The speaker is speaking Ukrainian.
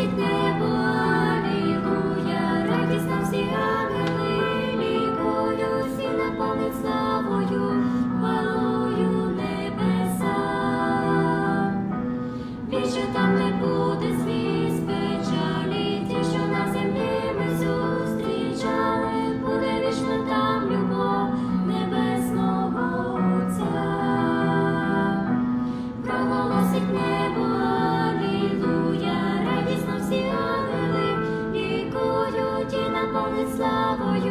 голосить небо, Алілуя, радість нам всі ангели, лікою, всі наповнить славою, небеса. Більше там славою.